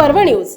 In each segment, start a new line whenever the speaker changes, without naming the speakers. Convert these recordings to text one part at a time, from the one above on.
News.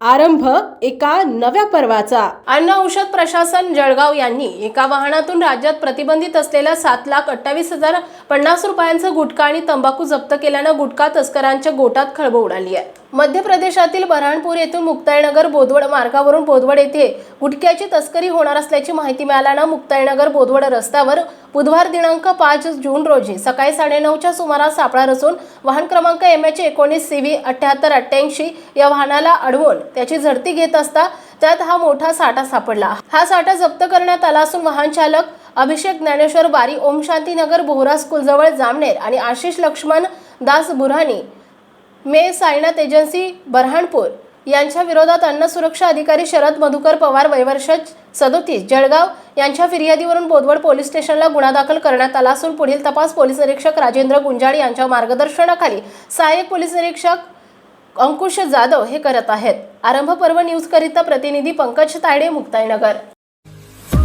आरंभ एका नव्या पर्वाचा. अन्न औषध प्रशासन जळगाव यांनी एका वाहनातून राज्यात प्रतिबंधित असलेल्या सात लाख अठ्ठावीस हजार पन्नास रुपयांचं गुटखा आणि तंबाखू जप्त केल्यानं गुटखा तस्करांच्या गोटात खळबळ उडाली आहे. मध्य प्रदेशातील बऱ्हाणपूर येथून मुक्ताईनगर बोदवड मार्गावरून बोदवड येथे गुटख्याची तस्करी होणार असल्याची माहिती मिळाल्यानं मुक्ताईनगर बोदवड रस्त्यावर बुधवार दिनांक पाच जून रोजी सकाळी साडेनऊच्या सुमारास सापळा रचून वाहन क्रमांक एम एच एकोणीस सी व्ही अठ्याहत्तर अठ्ठ्याऐंशी या वाहनाला अडवून त्याची झडती घेत असता त्यात हा मोठा साठा सापडला. हा साठा जप्त करण्यात आला असून वाहन चालक अभिषेक ज्ञानेश्वर बारी ओम शांतीनगर बोहरा स्कूलजवळ जामनेर आणि आशिष लक्ष्मण दास बुरहानी मे सायनाथ एजन्सी बऱ्हाणपूर यांच्या विरोधात अन्न सुरक्षा अधिकारी शरद मधुकर पवार वयवर्ष सदोतीस जळगाव. यांच्या फिर्यादीवरून बोदवड पोलीस स्टेशनला गुन्हा दाखल करण्यात आला असून पुढील तपास पोलीस निरीक्षक राजेंद्र गुंजाळ यांच्या मार्गदर्शनाखाली सहाय्यक पोलीस निरीक्षक अंकुश जाधव हे करत आहेत. आरंभ पर्व न्यूज करिता प्रतिनिधी पंकज तायडे मुक्ताईनगर.